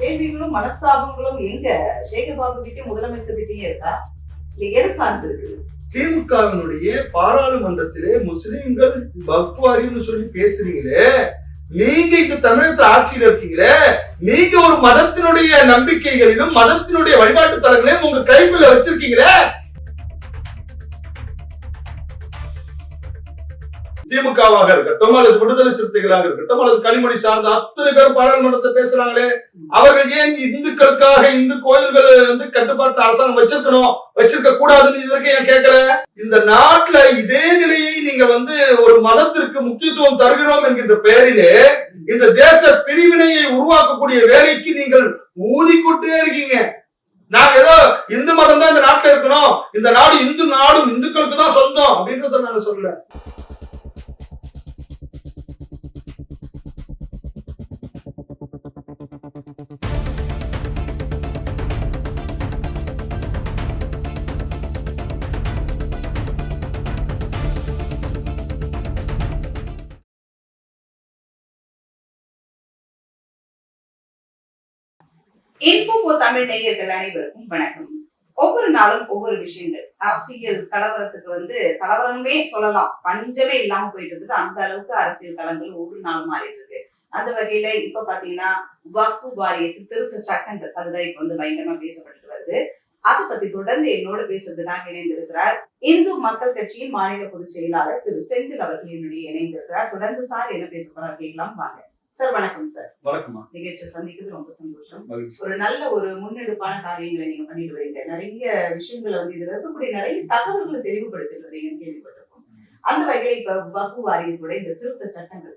கேள்விகளும் மனஸ்தாபங்களும் எங்க? சேகர்பாபு கிட்டே முதலமைச்சர் கிட்டயும் இருக்கா? இல்ல எது சார்ந்து திமுகவினுடைய பாராளுமன்றத்திலே முஸ்லிம்கள் பக்வாரின்னு சொல்லி பேசுறீங்களே நீங்க இந்த தமிழகத்துல ஆட்சியில் இருக்கீங்களே நீங்க ஒரு மதத்தினுடைய நம்பிக்கைகளிலும் மதத்தினுடைய வழிபாட்டு தலங்களையும் உங்க கைக்குள்ள வச்சிருக்கீங்களே திமுகவாக இருக்கட்டும் அல்லது விடுதலை சிறுத்தைகளாக இருக்கட்டும் அல்லது கனிமொழி சார்ந்த அத்தனை பேர் பாராளுமன்றத்தை பேசுறாங்களே அவர்கள் ஏன் இந்துக்களுக்காக இந்து கோயில்கள் வந்து கட்டுப்பாட்டு அரசாங்கம் வச்சிருக்கணும் வச்சிருக்க கூடாதுன்னு இது வரைக்கும் ஏன் கேட்கல? இந்த நாட்டுல இதே நிலையை நீங்க வந்து ஒரு மதத்திற்கு முக்கியத்துவம் தருகிறோம் என்கின்ற பெயரிலே இந்த தேச பிரிவினையை உருவாக்கக்கூடிய வேலைக்கு நீங்கள் ஊதிக்கொண்டே இருக்கீங்க. நாங்க ஏதோ இந்து மதம் தான் இந்த நாட்டுல இருக்கணும் இந்த நாடு இந்து நாடும் இந்துக்களுக்கு தான் சொந்தம் அப்படின்றத நாங்க சொல்லல. இன்போ for தமிழ் நேயர்கள் அனைவருக்கும் வணக்கம். ஒவ்வொரு நாளும் ஒவ்வொரு விஷயங்கள். அரசியல் கலவரத்துக்கு வந்து கலவரமே சொல்லலாம். பஞ்சமே இல்லாம போயிட்டு இருக்குது. அந்த அளவுக்கு அரசியல் களங்கள் ஒவ்வொரு நாளும் மாறிட்டு இருக்கு. அந்த வகையில இப்ப பாத்தீங்கன்னா வக்கு வாரியத்து திருத்த சட்டங்கள் அதுதான் இப்ப வந்து பயங்கரமா பேசப்பட்டு வருது. அதை பத்தி தொடர்ந்து என்னோட பேசுறதுக்காக இணைந்திருக்கிறார். இந்து மக்கள் கட்சியின் மாநில பொதுச் செயலாளர் திரு செந்தில் அவர்கள் என்னுடைய இணைந்திருக்கிறார். தொடர்ந்து சார் என்ன பேச போறார் கேட்கலாம். வாங்க. சார் வணக்கம் சார் வணக்கமா நிகழ்ச்சியை சந்திக்கிறது ரொம்ப சந்தோஷம். ஒரு நல்ல ஒரு முன்னெடுப்பான காரியங்களை நீங்க பண்ணிட்டு வரீங்க. நிறைய விஷயங்களை வந்து இதுல இருக்கக்கூடிய நிறைய தகவல்களை தெளிவுபடுத்திட்டு வரீங்கன்னு கேள்விப்பட்டிருக்கோம். அந்த வகையில இப்ப வகு வாரியத்தோட இந்த திருத்த சட்டங்கள்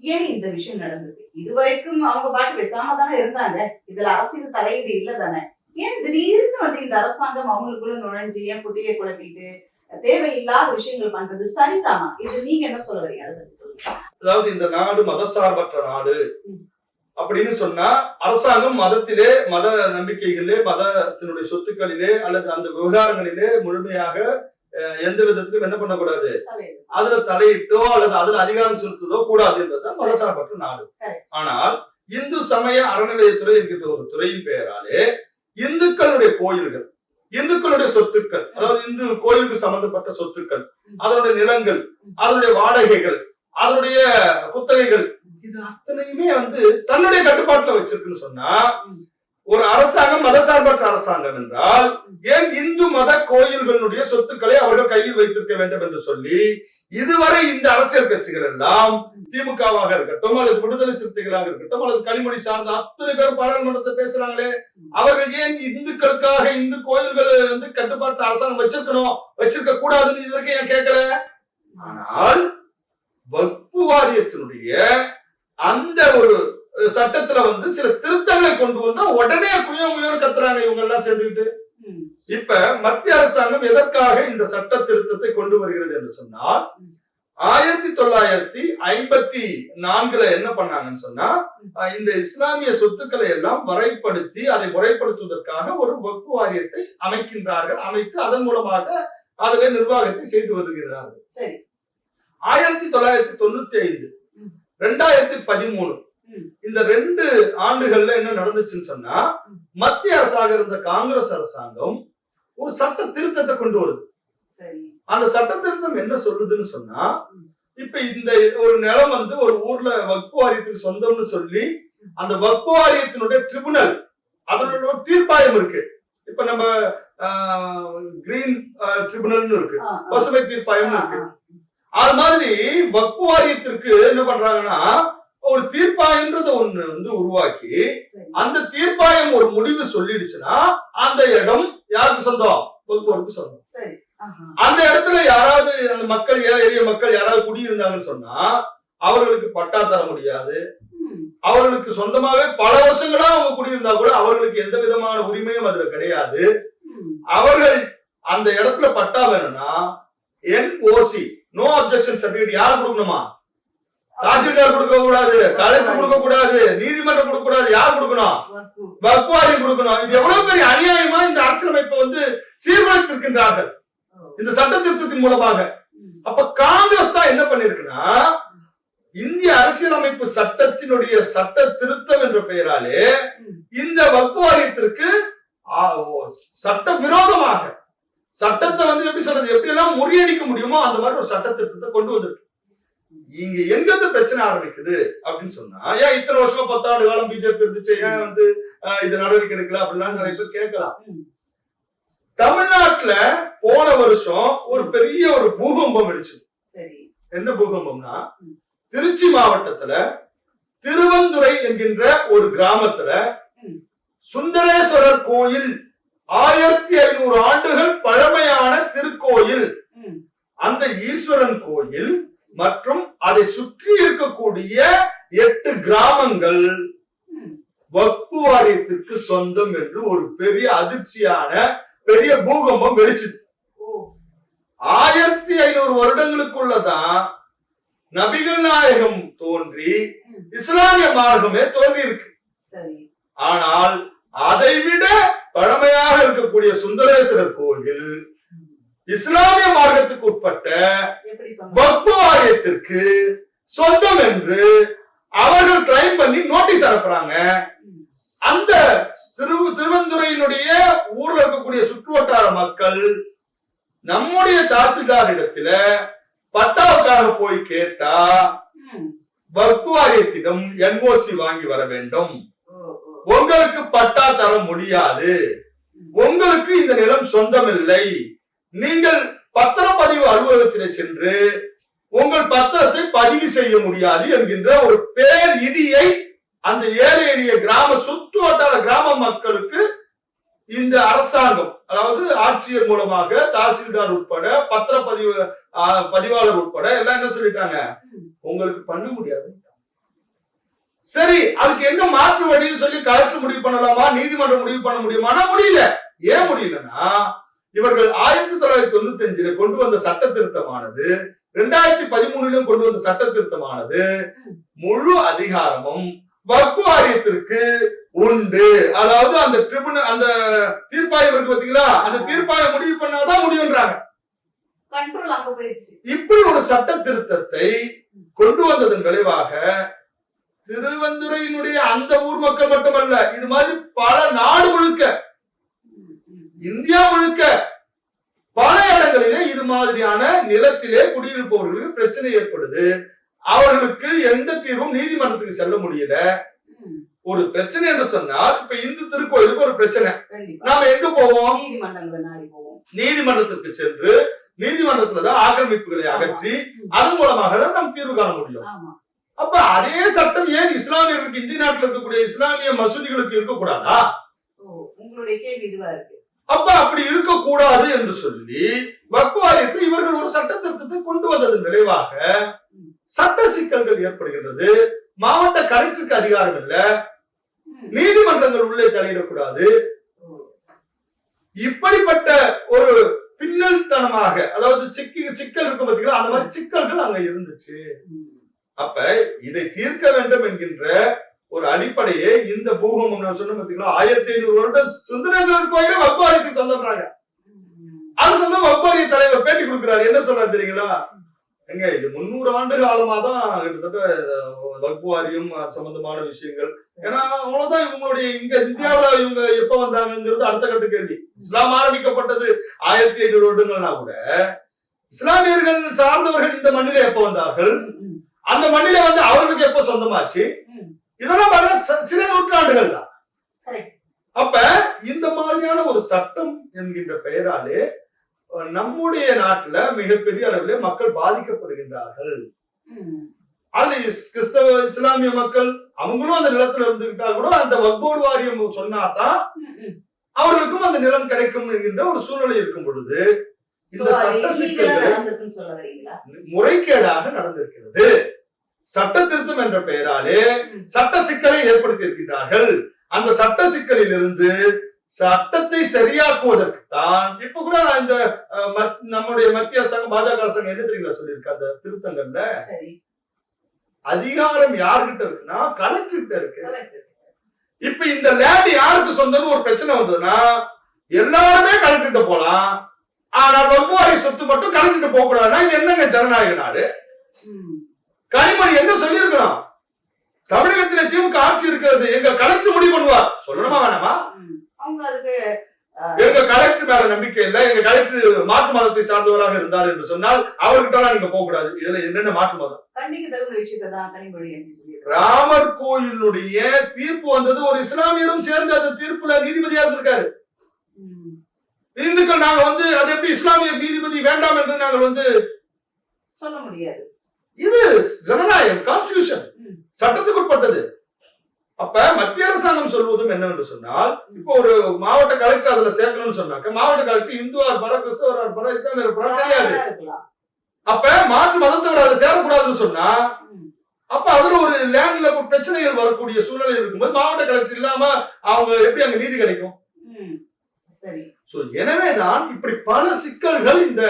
ஏன் இந்த விஷயம் நடந்தது? இதுவரைக்கும் அவங்க பாட்டு பேசாம தானே இருந்தாங்க. இதுல அரசியல் தலையீடு இல்ல தானே. ஏன் திடீர்னு வந்து இந்த அரசாங்கம் அவங்களுக்குள்ள நுழைஞ்சு ஏன் குட்டியை குழப்பிட்டு தேவையில்லாத விஷயங்கள் பண்றது சரிதானா இது நீங்க என்ன சொல்ல வரீங்க அதை பத்தி சொல்லுங்க அதாவது இந்த நாடு மதசார்பற்ற நாடு. அப்படின்னு சொன்னா அரசாங்கம் மதத்திலே மத நம்பிக்கைகளிலே மதத்தினுடைய சொத்துக்களிலே அல்லது அந்த விவகாரங்களிலே முழுமையாக எந்த விதத்திலும் என்ன பண்ணக்கூடாது. அதுல தலையிட்டோ அல்லது அதுல அதிகாரம் செலுத்துதோ கூடாது என்பதுதான் மதசார்பற்ற நாடு. ஆனால் இந்து சமய அறநிலையத்துறை என்கின்ற ஒரு துறையின் பெயராலே இந்துக்களுடைய கோயில்கள் இந்துக்களுடைய சொத்துக்கள் அதாவது இந்து கோயிலுக்கு சம்பந்தப்பட்ட சொத்துக்கள் அதனுடைய நிலங்கள் அதனுடைய வாடகைகள் அதனுடைய குத்தகைகள் இது அத்தனையுமே வந்து தன்னுடைய கட்டுப்பாட்டுல வச்சிருக்குன்னு சொன்னா. ஒரு அரசாங்கம் மதசார்பற்ற அரசாங்கம் என்றால் ஏன் இந்து மத கோயில்களுடைய சொத்துக்களை அவர்கள் கையில் வைத்திருக்க வேண்டும் என்று சொல்லி இதுவரை இந்த அரசியல் கட்சிகள் எல்லாம் திமுகவாக இருக்கட்டும் அல்லது விடுதலை சிறுத்தைகளாக இருக்கட்டும் அல்லது கனிமொழி சார்ந்த அத்தனை பேர் பாராளுமன்றத்தை பேசுறாங்களே அவர்கள் ஏன் இந்துக்களுக்காக இந்து கோயில்கள் வந்து கட்டுப்பாட்டு அரசாங்கம் வச்சிருக்கணும் வச்சிருக்க கூடாதுன்னு இது வரைக்கும் ஏன் கேட்கல? ஆனால் வக்பு வாரியத்தினுடைய அந்த ஒரு சட்டத்துல வந்து சில திருத்தங்களை கொண்டு வந்தா உடனே குயம் குயம் கத்துறாங்க இவங்க எல்லாம் சேர்ந்துக்கிட்டு இப்ப மத்திய அரசாங்கம் எதற்காக இந்த சட்ட திருத்தத்தை கொண்டு வருகிறது என்று சொன்னால் ஆயிரத்தி தொள்ளாயிரத்தி ஐம்பத்தி நான்குல என்ன பண்ணாங்கன்னு சொன்னா இந்த இஸ்லாமிய சொத்துக்களை எல்லாம் வரைப்படுத்தி அதை முறைப்படுத்துவதற்காக ஒரு வக்பு வாரியத்தை அமைக்கின்றார்கள் அமைத்து அதன் மூலமாக அதில் நிர்வாகத்தை செய்து வருகிறார்கள் சரி ஆயிரத்தி தொள்ளாயிரத்தி தொண்ணூத்தி ஐந்து. ரெண்டாயிரத்தி பதிமூணு. இந்த ரெண்டு ஆண்டுகள்ல என்ன நடந்துச்சுன்னு சொன்னா. மத்திய அரசாக இருந்த காங்கிரஸ் அரசாங்கம் ஒரு சட்ட திருத்தத்தை கொண்டு வருது அந்த சட்ட திருத்தம் என்ன சொல்லுதுன்னு சொன்னா. இப்ப இந்த ஒரு நிலம் வந்து ஒரு ஊர்ல வக்பு வாரியத்துக்கு சொந்தம்னு சொல்லி அந்த வக்பு வாரியத்தினுடைய ட்ரிபுனல் அதனோட ஒரு தீர்ப்பாயம் இருக்கு இப்ப நம்ம கிரீன் ட்ரிபுனல்னு இருக்கு. பசுமை தீர்ப்பாயம்னு இருக்கு. அது மாதிரி வக்பு வாரியத்திற்கு என்ன பண்றாங்கன்னா ஒரு தீர்ப்பாயம்ன்றத ஒண்ணு வந்து உருவாக்கி. அந்த தீர்ப்பாயம் ஒரு முடிவு சொல்லிடுச்சுன்னா அந்த இடம் யாருக்கு சொந்தம் வகுப்போருக்கு சொந்தம். அந்த இடத்துல யாராவது அந்த மக்கள் எளிய மக்கள் யாராவது குடியிருந்தாங்கன்னு சொன்னா அவர்களுக்கு பட்டா தர முடியாது. அவர்களுக்கு சொந்தமாவே பல வருஷங்களா அவங்க குடியிருந்தா கூட அவர்களுக்கு எந்த விதமான உரிமையும் அதுல கிடையாது. அவர்கள் அந்த இடத்துல பட்டா வேணும்னா என்ஓசி நோ அப்செக்ஷன் சர்டிபிகேட் யார் கொடுக்கணுமா தாசில்தார் கொடுக்க கூடாது கலெக்டர் கொடுக்க கூடாது நீதிமன்றம் கொடுக்க கூடாது யார் கொடுக்கணும்? வக்கு. வக்வாரி கொடுக்கணும். இது எவ்வளவு பெரிய அநியாயமா இந்த அரசியலமைப்பை வந்து சீர்குலைத்திருக்கின்றார்கள். இந்த சட்ட திருத்தத்தின் மூலமாக. அப்ப காங்கிரஸ் தான் என்ன பண்ணிருக்குன்னா இந்திய அரசியலமைப்பு சட்டத்தினுடைய சட்ட திருத்தம் என்ற பெயராலே இந்த வக்பு வாரியத்திற்கு ஓ, சட்ட விரோதமாக சட்டத்தை வந்து எப்படி சொல்றது எப்படி எல்லாம் முறியடிக்க முடியுமோ அந்த மாதிரி ஒரு சட்ட திருத்தத்தை கொண்டு வந்திருக்கு. இங்க எங்க இருந்து பிரச்சனை ஆரம்பிக்குது அப்படின்னு சொன்னா ஏன் இத்தனை வருஷமா பத்தாண்டு காலம் பிஜேபி இருந்துச்சு ஏன் வந்து இது நடவடிக்கை எடுக்கல அப்படிலாம் நிறைய பேர் கேட்கலாம். தமிழ்நாட்டுல போன வருஷம் ஒரு பெரிய ஒரு பூகம்பம் வெடிச்சு என்ன பூகம்பம்னா. திருச்சி மாவட்டத்துல திருவந்துறை என்கின்ற ஒரு கிராமத்துல. சுந்தரேஸ்வரர் கோயில் ஆயிரத்தி ஐநூறு ஆண்டுகள் பழமையான திருக்கோயில். அந்த ஈஸ்வரன் கோயில் மற்றும் அதை சுற்றி இருக்கக்கூடிய எட்டு கிராமங்கள். வக்பு வாரியத்திற்கு சொந்தம் என்று ஒரு பெரிய அதிர்ச்சியான பெரிய பூகம்பம் வெடிச்சது ஆயிரத்தி ஐநூறு வருடங்களுக்குள்ளதான் நபிகள் நாயகம் தோன்றி. இஸ்லாமிய மார்க்கமே தோன்றி இருக்கு ஆனால் அதை விட பழமையாக இருக்கக்கூடிய சுந்தரேஸ்வரர் கோயில் இஸ்லாமிய மார்க்கத்துக்கு உட்பட்ட வக்பு வாரியத்திற்கு சொந்தம் என்று அவர்கள் கிளைம் பண்ணி நோட்டீஸ் அனுப்புறாங்க. அந்த திரு திருவந்துறையினுடைய ஊர்ல இருக்கக்கூடிய சுற்றுவட்டார மக்கள் நம்முடைய தாசில்தார் இடத்துல பட்டாவுக்காக போய் கேட்டா. வக்பு வாரியத்திடம் என்ஓசி வாங்கி வர வேண்டும். உங்களுக்கு பட்டா தர முடியாது. உங்களுக்கு இந்த நிலம் சொந்தமில்லை. நீங்கள் பத்திரப்பதிவு அலுவலகத்திலே சென்று உங்கள் பத்திரத்தை பதிவு செய்ய முடியாது என்கின்ற ஒரு பேர் இடியை அந்த ஏழை எளிய கிராம சுற்று வட்டார கிராம மக்களுக்கு இந்த அரசாங்கம் அதாவது ஆட்சியர் மூலமாக தாசில்தார் உட்பட பத்திரப்பதிவு பதிவாளர் உட்பட எல்லாம் என்ன சொல்லிட்டாங்க? உங்களுக்கு பண்ண முடியாது. சரி அதுக்கு என்ன மாற்று வழின்னு சொல்லி கலெக்டர் முடிவு பண்ணலாமா? நீதிமன்றம் முடிவு பண்ண முடியுமானா? முடியல. ஏன் முடியலன்னா இவர்கள் ஆயிரத்தி தொள்ளாயிரத்தி தொண்ணூத்தி அஞ்சுல கொண்டு வந்த சட்ட திருத்தமானது ரெண்டாயிரத்தி பதிமூணுலயும் கொண்டு வந்த சட்ட திருத்தமானது முழு அதிகாரமும் வக்பு வாரியத்திற்கு உண்டு. அதாவது அந்த ட்ரிபுனல் அந்த தீர்ப்பாயம் இருக்கு பாத்தீங்களா? அந்த தீர்ப்பாயம் முடிவு பண்ணாதான் போயிருச்சு. இப்படி ஒரு சட்ட திருத்தத்தை கொண்டு வந்ததன் விளைவாக திருவந்துரையினுடைய அந்த ஊர் மக்கள் மட்டுமல்ல இது மாதிரி பல நாடு முழுக்க. இந்தியா முழுக்க பல இடங்களிலே இது மாதிரியான நிலத்திலே குடியிருப்பவர்களுக்கு பிரச்சனை ஏற்படுது. அவர்களுக்கு எந்த தீர்வும் நீதிமன்றத்துக்கு செல்ல முடியல. ஒரு பிரச்சனை என்று சொன்னால் இப்ப இந்து திருக்கோயிலுக்கு ஒரு பிரச்சனை. நாம எங்க போவோம்? நீதிமன்றத்துக்கு சென்று நீதிமன்றத்துல தான் ஆக்கிரமிப்புகளை அகற்றி. அதன் மூலமாக தான் நாம் தீர்வு காண முடியும். அப்ப அதே சட்டம் ஏன் இஸ்லாமியர்களுக்கு இந்திய நாட்டில் இருக்கக்கூடிய இஸ்லாமிய மசூதிகளுக்கு இருக்கக்கூடாதா? உங்களுடைய கேள்வி இதுவா இருக்கு. அப்ப அப்படி இருக்கக்கூடாது என்று சொல்லி வக்பு வாரியத்தில் இவர்கள் ஒரு சட்ட திருத்தத்தை கொண்டு வந்ததன் விளைவாக சட்ட சிக்கல்கள் ஏற்படுகின்றது. மாவட்ட கலெக்டருக்கு அதிகாரம் இல்ல. நீதிமன்றங்கள் உள்ளே தலையிடக்கூடாது. இப்படிப்பட்ட ஒரு பின்னல்தனமாக அதாவது சிக்கி சிக்கல் இருக்கும் பாத்தீங்களா? அந்த மாதிரி சிக்கல்கள் அங்க இருந்துச்சு. அப்ப இதை தீர்க்க வேண்டும் என்கின்ற ஒரு அடிப்படையே இந்த பூகம்பம் நான் சொன்ன பாத்தீங்களா? ஆயிரத்தி ஐநூறு வருடம் சுந்தரேஸ்வரர் கோயில வக்பாரியத்துக்கு சொந்தம்ன்றாங்க. அது சொந்தம் வக்பாரிய தலைவர் பேட்டி கொடுக்கிறாரு. என்ன சொல்றாரு தெரியுங்களா? எங்க இது முன்னூறு ஆண்டு காலமா தான் கிட்டத்தட்ட அஹ், வாரியம் சம்பந்தமான விஷயங்கள். ஏன்னா அவ்வளவுதான் இவங்களுடைய இங்க இந்தியாவுல இவங்க எப்ப வந்தாங்கங்கிறது அடுத்த கட்ட கேள்வி. இஸ்லாம் ஆரம்பிக்கப்பட்டது ஆயிரத்தி ஐநூறு வருடங்கள்னா கூட இஸ்லாமியர்கள் சார்ந்தவர்கள் இந்த மண்ணில எப்ப வந்தார்கள்? அந்த மண்ணில வந்து அவர்களுக்கு எப்ப சொந்தமாச்சு? இதெல்லாம் பாத்தீங்கன்னா சில நூற்றாண்டுகள் தான். அப்ப இந்த மாதிரியான ஒரு சட்டம் என்கின்ற பெயராலே நம்முடைய நாட்டுல மிகப்பெரிய அளவிலே மக்கள் பாதிக்கப்படுகின்றார்கள். அதுல கிறிஸ்தவ இஸ்லாமிய மக்கள் அவங்களும் அந்த நிலத்துல இருந்துகிட்டா கூட அந்த வக்போர்டு வாரியம் சொன்னாதான். அவர்களுக்கும் அந்த நிலம் கிடைக்கும் என்கின்ற ஒரு சூழ்நிலை இருக்கும் பொழுது இந்த சட்ட சிக்கல்கள் முறைகேடாக நடந்திருக்கிறது சட்ட திருத்தம் என்ற பெயராலே. சட்ட சிக்கலை ஏற்படுத்தி இருக்கின்றார்கள் அந்த சட்ட சிக்கலில் இருந்து சட்டத்தை சரியாக்குவதற்கு தான் இப்ப கூட இந்த நம்முடைய மத்திய அரசாங்கம் பாஜக அரசாங்கம் என்ன தெரியுங்களா சொல்லியிருக்கு அந்த திருத்தங்கள்ல அதிகாரம் யார்கிட்ட இருக்குன்னா கலெக்டர் கிட்ட இருக்கு. இப்ப இந்த லேண்ட் யாருக்கு சொந்தம்னு ஒரு பிரச்சனை வந்ததுன்னா எல்லாருமே கலெக்டர் கிட்ட போலாம் ஆனா வகுவாரி சொத்து மட்டும் கலெக்டர் போக கூடாதுன்னா இது என்னங்க ஜனநாயக நாடு. கனிமொழி என்ன சொல்லியிருக்கணும் தமிழகத்திலே திமுக ஆட்சி இருக்கிறது. எங்க கலெக்டர் முடிவு பண்ணுவார். சொல்லணுமா வேணாமா? எங்க கலெக்டர் மேல நம்பிக்கை இல்ல. எங்க கலெக்டர் மாற்று மதத்தை சார்ந்தவராக இருந்தார் என்று சொன்னால் அவர்கிட்ட நீங்க போக கூடாது இதுல என்னென்ன மாற்று மதம்? ராமர் கோயிலுடைய தீர்ப்பு வந்தது ஒரு இஸ்லாமியரும் சேர்ந்து அந்த தீர்ப்புல நீதிபதியா இருந்திருக்காரு. இந்துக்கள் நாங்க வந்து அது எப்படி இஸ்லாமிய நீதிபதி வேண்டாம் என்று நாங்கள் வந்து சொல்ல முடியாது. இது ஜனநாயகம் கான்ஸ்டியூஷன். சட்டத்துக்கு உட்பட்டது அப்ப மத்திய அரசாங்கம் சொல்வதும் என்னவென்று சொன்னால் இப்போ ஒரு மாவட்ட கலெக்டர் அதுல சேர்க்கணும்னு சொன்னாக்க மாவட்ட கலெக்டர் இந்துவா இருப்பாரா கிறிஸ்தவரா இருப்பாரா இஸ்லாமியர் இருப்பாரா தெரியாது அப்ப மாற்று மதத்தவர் அதை சேரக்கூடாதுன்னு சொன்னா. அப்ப அதுல ஒரு லேண்ட்ல பிரச்சனைகள் வரக்கூடிய சூழ்நிலை இருக்கும்போது மாவட்ட கலெக்டர் இல்லாம அவங்க எப்படி அங்க நீதி கிடைக்கும். சரி சோ எனவேதான் இப்படி பல சிக்கல்கள் இந்த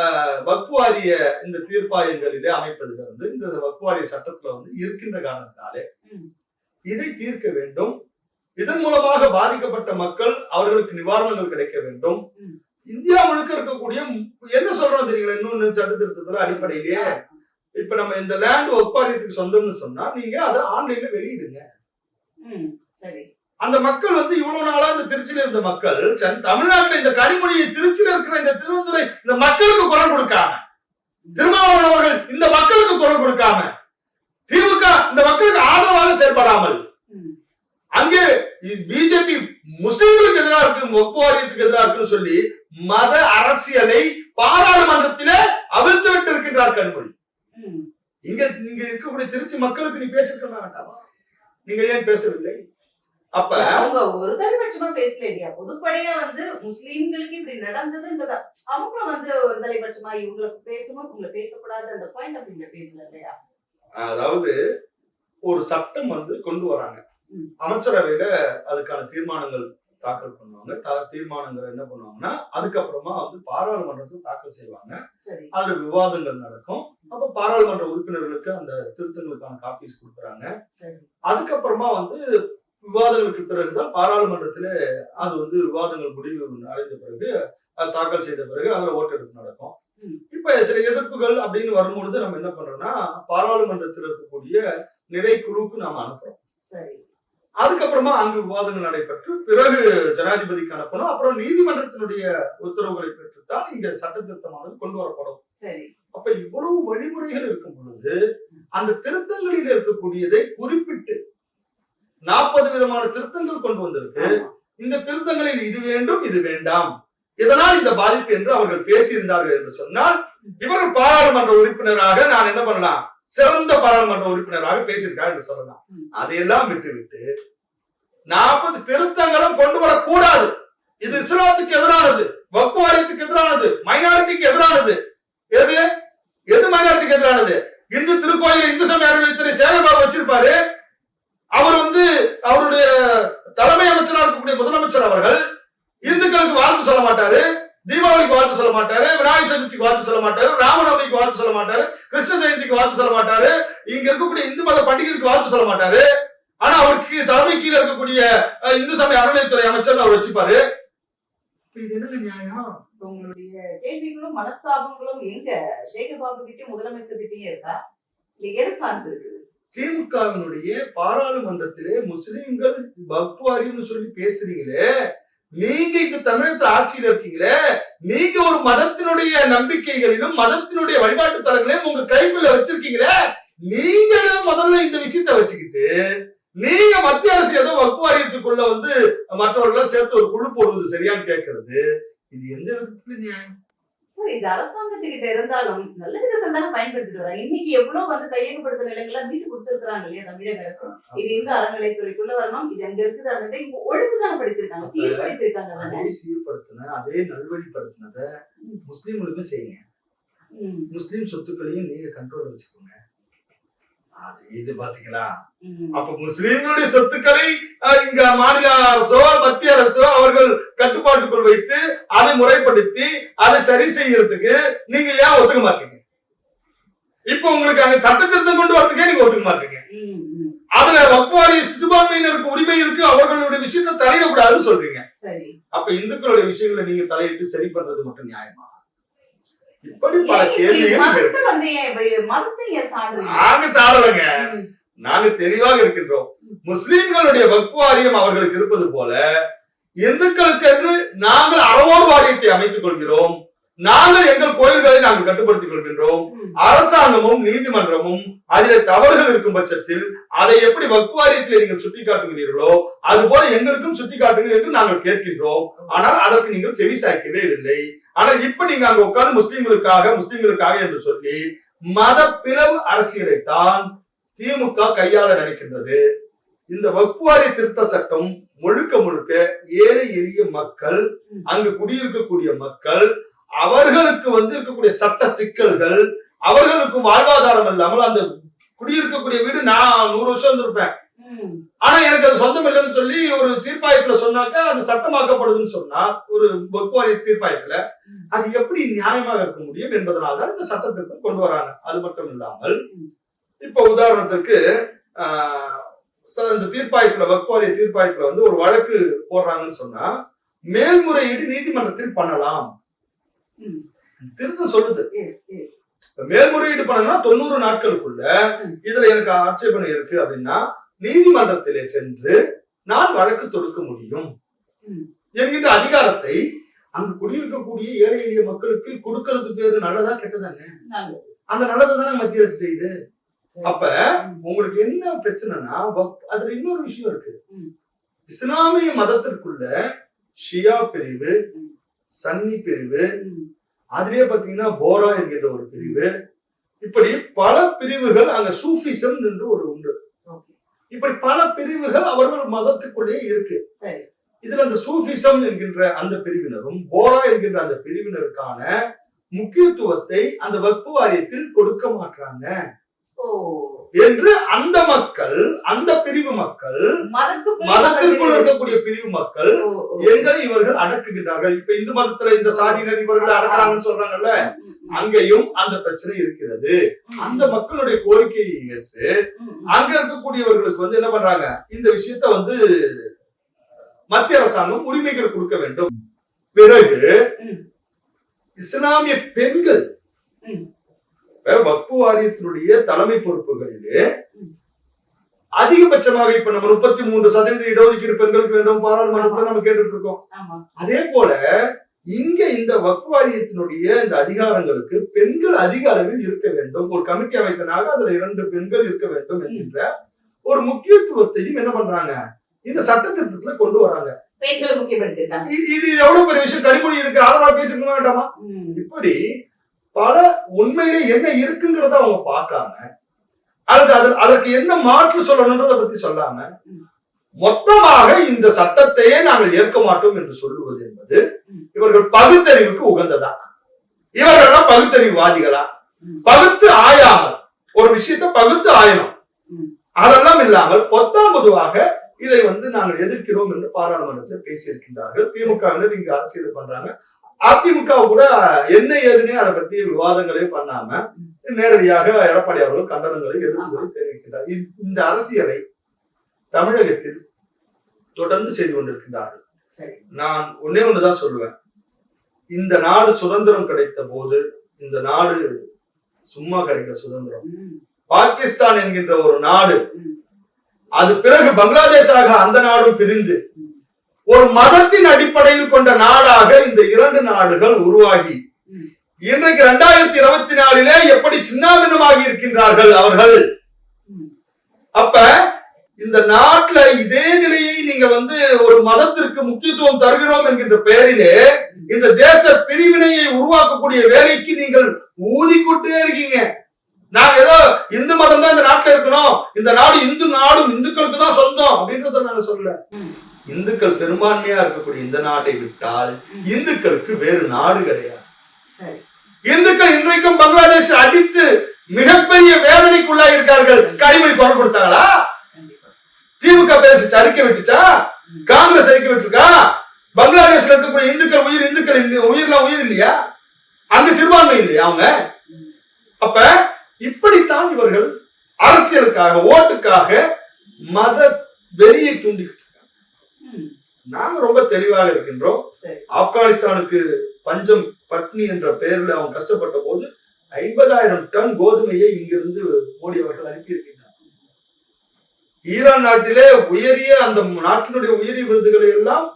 அஹ், வக்ஃப் வாரிய இந்த தீர்ப்பாயங்களிலே அமைப்பதில் வந்து இந்த வக்ஃப் வாரிய சட்டத்துல வந்து இருக்கின்ற காரணத்தினாலே. இதை தீர்க்க வேண்டும். இதன் மூலமாக பாதிக்கப்பட்ட மக்கள் அவர்களுக்கு நிவாரணங்கள் கிடைக்க வேண்டும். இந்தியா முழுக்க இருக்கக்கூடிய என்ன சொல்றோம் தெரியுங்களா? இன்னொன்னு சட்ட திருத்தத்துல அடிப்படையிலேயே இப்ப நம்ம இந்த லேண்ட் ஒப்பாரியத்துக்கு சொந்தம்னு சொன்னா நீங்க அதை ஆன்லைன்ல வெளியிடுங்க. சரி. அந்த மக்கள் வந்து இவ்வளவு நாளா இந்த திருச்சியில இருந்த மக்கள் தமிழ்நாட்டுல இந்த கனிமொழியை திருச்சியில இருக்கிற இந்த திருவந்துரை இந்த மக்களுக்கு குரல் கொடுக்காம திருமாவளவன் அவர்கள் இந்த மக்களுக்கு குரல் கொடுக்காம திமுக இந்த மக்களுக்கு ஆதரவாக செயல்படாமல். அங்கே பிஜேபி முஸ்லிம்களுக்கு எதிராக இருக்கு ஒப்பு வாரியத்துக்கு எதிராக இருக்குன்னு சொல்லி மத அரசியலை பாராளுமன்றத்திலே அவிழ்த்து விட்டு இருக்கின்றார் கனிமொழி ம். இங்க நீங்க இருக்கக்கூடிய திருச்சி மக்களுக்கு நீ பேசிருக்க வேண்டாமா நீங்கள் ஏன் பேசவில்லை அப்ப அவங்க ஒரு தலைபட்சமா பேசல இல்லையா? பொதுப்படையா வந்து முஸ்லீம்களுக்கு இப்படி நடந்ததுன்றத அவங்க வந்து ஒரு தலைபட்சமா இவங்களுக்கு பேசணும் இவங்களை பேசக்கூடாது அந்த பாயிண்ட் வியூல பேசல இல்லையா? அதாவது ஒரு சட்டம் வந்து கொண்டு வராங்க. அமைச்சரவையில அதுக்கான தீர்மானங்கள் தாக்கல் பண்ணுவாங்க. தீர்மானங்கள் என்ன பண்ணுவாங்கன்னா அதுக்கப்புறமா வந்து பாராளுமன்றத்தில் தாக்கல் செய்வாங்க. சரி. அதுல விவாதங்கள் நடக்கும். அப்ப பாராளுமன்ற உறுப்பினர்களுக்கு அந்த திருத்தங்களுக்கான காப்பீஸ் கொடுக்குறாங்க. சரி. அதுக்கப்புறமா வந்து விவாதங்களுக்கு பிறகுதான் பாராளுமன்றத்துல அது வந்து விவாதங்கள் முடிவு அடைந்த பிறகு அது தாக்கல் செய்த பிறகு அதுல ஓட்டெடுப்பு நடக்கும். இப்ப சில எதிர்ப்புகள் அப்படின்னு வரும்பொழுது நம்ம என்ன பண்றோம்னா பாராளுமன்றத்தில் இருக்கக்கூடிய நிலைக்குழுக்கு நாம அனுப்புறோம். அதுக்கப்புறமா அங்கு விவாதங்கள் நடைபெற்று பிறகு ஜனாதிபதிக்கு அனுப்பணும் அப்புறம் நீதிமன்றத்தினுடைய உத்தரவுகளை பெற்றுத்தான் இங்க சட்ட திருத்தமானது கொண்டு வரப்படும். சரி. அப்ப இவ்வளவு வழிமுறைகள் இருக்கும் பொழுது அந்த திருத்தங்களில் இருக்கக்கூடியதை குறிப்பிட்டு நாற்பது விதமான திருத்தங்கள் கொண்டு வந்திருக்கு. இந்த திருத்தங்களில் இது வேண்டும் இது வேண்டாம். இதனால் இந்த பாதிப்பு என்று அவர்கள் பேசியிருந்தார்கள் என்று சொன்னால் இவர்கள் பாராளுமன்ற உறுப்பினராக நான் என்ன பண்ணலாம்? சிறந்த பாராளுமன்ற உறுப்பினராக பேசியிருக்கார் என்று சொல்லலாம். அதையெல்லாம் விட்டுவிட்டு நாற்பது திருத்தங்களும் கொண்டு வரக்கூடாது. இது இஸ்லாத்துக்கு எதிரானது வக்பு வாரியத்துக்கு எதிரானது மைனாரிட்டிக்கு எதிரானது எது எது மைனாரிட்டிக்கு எதிரானது இந்து திருக்கோயில் இந்து சமய அறநிலையத்துறை சேகர்பாபு வச்சிருப்பாரு அவர் வந்து அவருடைய தலைமை அமைச்சராக இருக்கக்கூடிய முதலமைச்சர் அவர்கள் இந்துக்களுக்கு வாழ்த்து சொல்ல மாட்டாரு தீபாவளிக்கு வாழ்த்து சொல்ல மாட்டாரு விநாயகர் சதுர்த்திக்கு வாழ்த்து சொல்ல மாட்டாரு ராமநவமிக்கு வாழ்த்து சொல்ல மாட்டாரு கிருஷ்ண ஜெயந்திக்கு வாழ்த்து சொல்ல மாட்டாரு இங்க இருக்கக்கூடிய இந்து மத பண்டிகைக்கு வாழ்த்து சொல்ல மாட்டாரு. ஆனா அவருக்கு தலைமை கீழே இருக்கக்கூடிய இந்து சமய அறநிலையத்துறை அமைச்சர் அவர் வச்சுப்பாரு. இது நியாயம்? இப்ப உங்களுடைய கேள்விகளும் மனஸ்தாபங்களும் எங்க? சேகர் பாபு கிட்டயும் முதலமைச்சர் கிட்டயும் இருக்கா? இல்ல எது சார்ந்து இருக்குது? திமுகவினுடைய பாராளுமன்றத்திலே முஸ்லிம்கள் பக்வாரின்னு சொல்லி பேசுறீங்களே. நீங்க இந்த தமிழகத்துல ஆட்சியில இருக்கீங்களே. நீங்க ஒரு மதத்தினுடைய நம்பிக்கைகளிலும் மதத்தினுடைய வழிபாட்டு தலங்களையும் உங்க கைக்குள்ள வச்சிருக்கீங்களே. நீங்க முதல்ல இந்த விஷயத்தை வச்சுக்கிட்டு நீங்க மத்திய அரசு ஏதோ வக்பு வாரியத்துக்குள்ள வந்து மற்றவர்களை சேர்த்து ஒரு குழு போடுவது சரியான்னு கேட்கறது இது எந்த விதத்துல நியாயம்? சார் இது அரசாங்கத்துக்கிட்ட இருந்தாலும் நல்ல விதத்துல தானே பயன்படுத்திட்டு வராங்க. இன்னைக்கு எவ்வளவு வந்து கையகப்படுத்த நிலங்கள்லாம் மீட்டு கொடுத்துருக்காங்க இல்லையா தமிழக அரசு? இது இந்த அறநிலைத்துறைக்குள்ள வரணும் இது அங்க இருக்குது அப்படின்றத இங்க ஒழுங்கு தானே படுத்திருக்காங்க சீர்படுத்திருக்காங்க அதே சீர்படுத்தின அதே நல்வழிப்படுத்தினத முஸ்லிம்களுக்கும் செய்யுங்க. முஸ்லிம் சொத்துக்களையும் நீங்க கண்ட்ரோல் வச்சுக்கோங்க. இது பாத்தீங்களா. அப்ப முஸ்லிம்களுடைய சொத்துக்களை இங்க மாநில அரசோ மத்திய அரசோ அவர்கள் கட்டுப்பாட்டுக்குள் வைத்து அதை முறைப்படுத்தி அதை சரி செய்யறதுக்கு நீங்க ஏன் ஒத்துக்க மாட்டீங்க? இப்ப உங்களுக்கு அங்க சட்ட திருத்தம் கொண்டு வரதுக்கே நீங்க ஒத்துக்க மாட்டீங்க. அதுல வக்வாரி சிறுபான்மையினருக்கு உரிமை இருக்கு அவர்களுடைய விஷயத்தை தலையிடக்கூடாதுன்னு சொல்றீங்க. அப்ப இந்துக்களுடைய விஷயங்களை நீங்க தலையிட்டு சரி பண்றது மட்டும் நியாயமா? இப்படி பல கேள்விகள் நாங்க சாடலைங்க ம். நாங்க தெளிவாக இருக்கின்றோம். முஸ்லிம்களுடைய வக்ஃபு வாரியம் அவர்களுக்கு இருப்பது போல இந்துக்களுக்கு என்று நாங்கள் அறவோர் வாரியத்தை அமைத்துக் கொள்கிறோம். நாங்கள் எங்கள் கோயில்களை நாங்கள் கட்டுப்படுத்திக் கொள்கின்றோம். அரசாங்கமும் நீதிமன்றமும் அதில தவறுகள் இருக்கும் பட்சத்தில் அதை எப்படி வக்குவாரியத்தில் நீங்கள் சுட்டி காட்டுகிறீர்களோ அது போல எங்களுக்கும் சுட்டிக்காட்டுங்கள் என்று நாங்கள் கேட்கின்றோம். ஆனால் அதற்கு நீங்கள் செவி சாய்க்கவே இல்லை. ஆனால் இப்ப நீங்க அங்க உட்கார்ந்து முஸ்லிம்களுக்காக முஸ்லிம்களுக்காக என்று சொல்லி மத பிளவு அரசியலை தான் திமுக கையாள நினைக்கின்றது. இந்த வக்குவாரி திருத்த சட்டம் முழுக்க முழுக்க ஏழை எளிய மக்கள் அங்கு குடியிருக்கக்கூடிய மக்கள் அவர்களுக்கு வந்து இருக்கக்கூடிய சட்ட சிக்கல்கள் அவர்களுக்கு வாழ்வாதாரம் இல்லாமல் அந்த குடியிருக்கக்கூடிய வீடு நான் நூறு வருஷம் இருந்திருப்பேன். ஆனா எனக்கு அது சொந்தம் இல்லைன்னு சொல்லி ஒரு தீர்ப்பாயத்துல சொன்னாக்கா அது சட்டமாக்கப்படுதுன்னு சொன்னா ஒரு வக்வாரி தீர்ப்பாயத்துல அது எப்படி நியாயமாக இருக்க முடியும் என்பதனால தான் இந்த சட்டத்திற்கு கொண்டு வராங்க. அது மட்டும் இல்லாமல் இப்ப உதாரணத்திற்கு இந்த தீர்ப்பாயத்துல வக்வாரிய தீர்ப்பாயத்துல வந்து ஒரு வழக்கு போடுறாங்கன்னு சொன்னா மேல்முறையீடு நீதிமன்றத்தில் பண்ணலாம். திருத்தம் சொல்லுது. மேல்முறையீடு பண்ணனா தொண்ணூறு நாட்களுக்குள்ள. இதுல எனக்கு ஆட்சேபனை இருக்கு அப்படின்னா நீதிமன்றத்திலே சென்று நான் வழக்கு தொடுக்க முடியும். என்கின்ற அதிகாரத்தை அங்கு குடியிருக்கக்கூடிய ஏழை எளிய மக்களுக்கு கொடுக்கறது பேரு நல்லதா கெட்டதாங்க. அந்த நல்லதை தானே மத்திய அரசு செய்யுது. அப்ப. உங்களுக்கு என்ன பிரச்சனைனா அதுல இன்னொரு விஷயம் இருக்கு. இஸ்லாமிய மதத்திற்குள்ள ஷியா பிரிவு. சன்னி பிரிவு ம். அதிலே பாத்தீங்கன்னா போரா என்கின்ற ஒரு பிரிவு இப்படி பல பிரிவுகள் அங்க சூஃபிசம் என்று ஒரு உண்டு. இப்படி பல பிரிவுகள் அவர்கள் மதத்துக்குள்ளே இருக்கு. இதுல அந்த சூஃபிசம் என்கின்ற அந்த பிரிவினரும் போரா என்கின்ற அந்த பிரிவினருக்கான முக்கியத்துவத்தை அந்த வக்பு வாரியத்தில் கொடுக்க மாட்டாங்க ஓ. என்று அந்த மக்கள் அந்த பிரிவு மக்கள் மதத்திற்குள் இருக்கக்கூடிய பிரிவு மக்கள். எங்களை இவர்கள் அடக்குகின்றார்கள் இப்ப இந்து மதத்துல இந்த சாதியினர் இவர்கள் அடக்குறாங்கன்னு சொல்றாங்கல்ல அங்கேயும் அந்த பிரச்சனை இருக்கிறது. அந்த மக்களுடைய கோரிக்கையை ஏற்று. அங்க இருக்கக்கூடியவர்களுக்கு வந்து என்ன பண்றாங்க இந்த விஷயத்த வந்து மத்திய அரசாங்கம் உரிமைகள் கொடுக்க வேண்டும் பிறகு. இஸ்லாமிய பெண்கள் வக்பு வாரியத்தினுடைய தலைமை பொறுப்புகளிலே. அதிகபட்சமாக இப்ப நம்ம முப்பத்தி மூன்று சதவீத இடஒதுக்கீடு பெண்களுக்கு வேண்டும் பாராளுமன்றத்தை நம்ம கேட்டுட்டு இருக்கோம். அதே போல இங்க இந்த வக்ஃப் வாரியத்தினுடைய இந்த அதிகாரங்களுக்கு பெண்கள் அதிக அளவில் இருக்க வேண்டும். ஒரு கமிட்டி அமைத்தனாக அதுல இரண்டு பெண்கள் இருக்க வேண்டும் என்கின்ற ஒரு முக்கியத்துவத்தையும் என்ன பண்றாங்க? இந்த சட்ட திருத்தத்துல கொண்டு வராங்க. இது எவ்வளவு பெரிய விஷயம்? கனிமொழி இதுக்கு ஆதரவா பேசிருக்க வேண்டாமா. இப்படி பல உண்மையிலே என்ன இருக்குங்கிறத அவங்க பார்க்காம அல்லது அது அதற்கு என்ன மாற்று சொல்லணுன்றத பத்தி சொல்லாம மொத்தமாக இந்த சட்டத்தையே நாங்கள் ஏற்க மாட்டோம் என்று சொல்லுவது என்பது இவர்கள் பகுத்தறிவுக்கு உகந்ததா? இவர்கள்லாம் பகுத்தறிவுவாதிகளா? பகுத்து ஆயாமல் ஒரு விஷயத்தை பகுத்து ஆயணும். அதெல்லாம் இல்லாமல் பொத்தாம் பொதுவாக இதை வந்து நாங்கள் எதிர்க்கிறோம் என்று பாராளுமன்றத்தில் பேசியிருக்கின்றார்கள். திமுகவினர் இங்கு அரசியல் பண்றாங்க. அதிமுக கூட என்ன ஏதுன்னே அதை பத்தி விவாதங்களே பண்ணாம நேரடியாக எடப்பாடி அவர்கள் கண்டனங்களை எதிர்ப்புகளை தெரிவிக்கின்றார் இந்த அரசியலை தமிழகத்தில் தொடர்ந்து செய்து கொண்டிருக்கின்றார்கள். நான் ஒன்னே ஒண்ணுதான் சொல்லுவேன் இந்த நாடு சுதந்திரம் கிடைத்த போது இந்த நாடு சும்மா கிடைக்கிற சுதந்திரம். பாகிஸ்தான் என்கின்ற ஒரு நாடு. அது பிறகு பங்களாதேஷாக அந்த நாடும் பிரிந்து. ஒரு மதத்தின் அடிப்படையில் கொண்ட நாடாக இந்த இரண்டு நாடுகள் உருவாகி. இன்றைக்கு இரண்டாயிரத்தி இருபத்தி நாலிலே எப்படி சின்னாபின்னமாகி இருக்கின்றார்கள் அவர்கள். அப்ப இந்த நாட்டுல இதே நிலையை நீங்க வந்து ஒரு மதத்திற்கு முக்கியத்துவம் தருகிறோம் என்கின்ற பெயரிலே இந்த தேச பிரிவினையை உருவாக்கக்கூடிய வேலைக்கு நீங்கள் ஊதிக்கொண்டே இருக்கீங்க நாங்க ஏதோ இந்து மதம் தான் இந்த நாட்டுல இருக்கணும் இந்த நாடு இந்து நாடும் இந்துக்களுக்கு தான் சொந்தம் அப்படின்றத நாங்க சொல்லல. இந்துக்கள் பெரும்பான்மையா இருக்கக்கூடிய இந்த நாட்டை விட்டால். இந்துக்களுக்கு வேறு நாடு கிடையாது. இந்துக்கள் இன்றைக்கும் பங்களாதேஷ் அடித்து மிகப்பெரிய வேதனைக்குள்ளாக இருக்கார்கள். கனிமொழி குரல் கொடுத்தாங்களா? திமுக பேசி அறிக்கை விட்டுச்சா? காங்கிரஸ் அறிக்கை விட்டுருக்கா? பங்களாதேஷ்ல இருக்கக்கூடிய இந்துக்கள் உயிர் இந்துக்கள் இல்லையா உயிர்லாம் உயிர் இல்லையா? அங்க சிறுபான்மை இல்லையா அவங்க. அப்ப இப்படித்தான் இவர்கள் அரசியலுக்காக ஓட்டுக்காக மத வெறியை ம். நாங்க ரொம்ப தெளிவாக இருக்கின்றோம். ஆப்கானிஸ்தானுக்கு பஞ்சம் பட்னி என்ற பெயர்ல அவன் கஷ்டப்பட்ட போது ஐம்பதாயிரம் டன் கோதுமையை இங்கிருந்து மோடி அவர்கள் அனுப்பியிருக்கின்றார். ஈரான் நாட்டிலே உயரிய அந்த நாட்டினுடைய உயரிய விருதுகளை எல்லாம்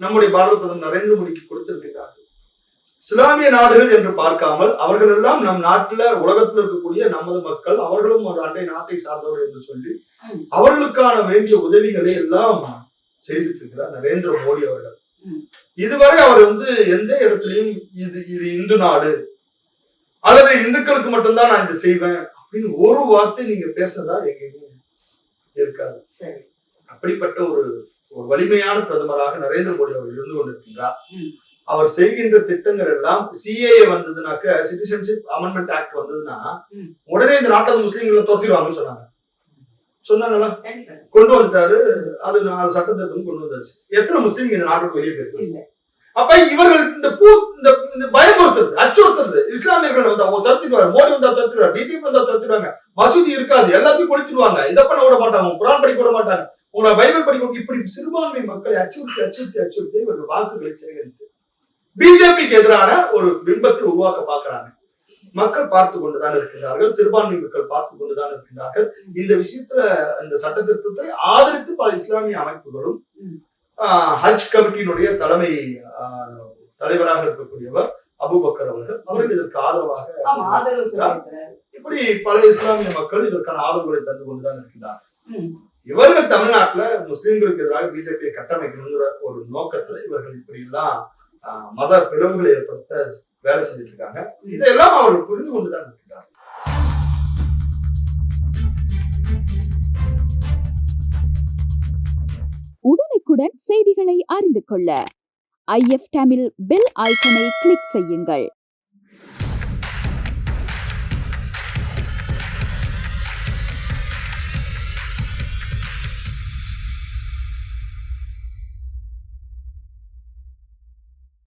நம்முடைய பாரத பிரதமர் நரேந்திர மோடிக்கு கொடுத்திருக்கிறார்கள் இஸ்லாமிய நாடுகள் என்று பார்க்காமல் அவர்கள் எல்லாம் நம் நாட்டுல உலகத்தில் இருக்கக்கூடிய நமது மக்கள் அவர்களும் ஒரு அண்டை நாட்டை சார்ந்தவர் என்று சொல்லி. அவர்களுக்கான வேண்டிய உதவிகளை எல்லாம் செய்துட்டு இருக்கிறார் நரேந்திர மோடி அவர்கள். இதுவரை அவர் வந்து எந்த இடத்துலயும் இது இது இந்து நாடு அல்லது இந்துக்களுக்கு மட்டும்தான் நான் இதை செய்வேன் அப்படின்னு ஒரு வார்த்தை நீங்க பேசுனதா எங்கேயுமே இருக்காது அப்படிப்பட்ட ஒரு ஒரு வலிமையான பிரதமராக நரேந்திர மோடி அவர்கள் இருந்து கொண்டிருக்கின்றார். அவர் செய்கின்ற திட்டங்கள் எல்லாம் சிஏஏ வந்ததுனாக்க சிட்டிசன்ஷிப் அமெண்ட்மெண்ட் ஆக்ட் வந்ததுன்னா. உடனே இந்த நாட்டில் முஸ்லீம்களை தோத்திடுவாங்கன்னு சொன்னாங்க சொன்னாங்களா. கொண்டு வந்துட்டாரு. அது நான் சட்டத்திட்டம் கொண்டு வந்தாச்சு. எத்தனை முஸ்லீம் இந்த நாட்டுக்கு வெளியே போயிருக்கு அப்ப இவர்கள் இந்த பூ இந்த இந்த பயமுறுத்துறது அச்சுறுத்துறது. இஸ்லாமியர்கள் வந்தா தத்துடுவார் மோடி வந்தா தத்துடுவார் பிஜேபி வந்தா தத்துடுவாங்க மசூதி இருக்காது. எல்லாத்தையும் கொளுத்திடுவாங்க இதை பண்ண விட மாட்டாங்க. குரான் படிக்க விட மாட்டாங்க. உங்களை பைபிள் படிக்க இப்படி சிறுபான்மை மக்களை அச்சுறுத்தி அச்சுறுத்தி அச்சுறுத்தி இவர்கள் வாக்குகளை சேகரித்து பிஜேபிக்கு எதிரான ஒரு பிம்பத்தை உருவாக்க பார்க்கிறாங்க. மக்கள் பார்த்து கொண்டுதான் இருக்கின்றார்கள் சிறுபான்மை மக்கள் பார்த்து கொண்டுதான் இருக்கின்றார்கள். இந்த விஷயத்துல இந்த சட்டத்திருத்தத்தை ஆதரித்து பல இஸ்லாமிய அமைப்புகளும் ஹஜ் கமிட்டியினுடைய தலைமை தலைவராக இருக்கக்கூடியவர் அபுபக்கர் அவர்கள் அவர்கள் இதற்கு ஆதரவாக இப்படி பல இஸ்லாமிய மக்கள் இதற்கான ஆதரவுகளை தந்து கொண்டுதான் இருக்கின்றார். ம். இவர்கள் தமிழ்நாட்டுல முஸ்லிம்களுக்கு எதிராக பிஜேபியை கட்டமைக்கணுங்கிற ஒரு நோக்கத்துல இவர்கள் இப்படி எல்லாம் மத பிளவுகளை ஏற்படுத்த வேலை செஞ்சுட்டு இருக்காங்க இதெல்லாம் அவர்கள் புரிந்து கொண்டுதான் இருக்கின்றார் உடனுக்குடன் செய்திகளை அறிந்து கொள்ள ஐஎஃப் தமிழ் பெல் ஐக்கனை கிளிக் செய்யுங்கள்.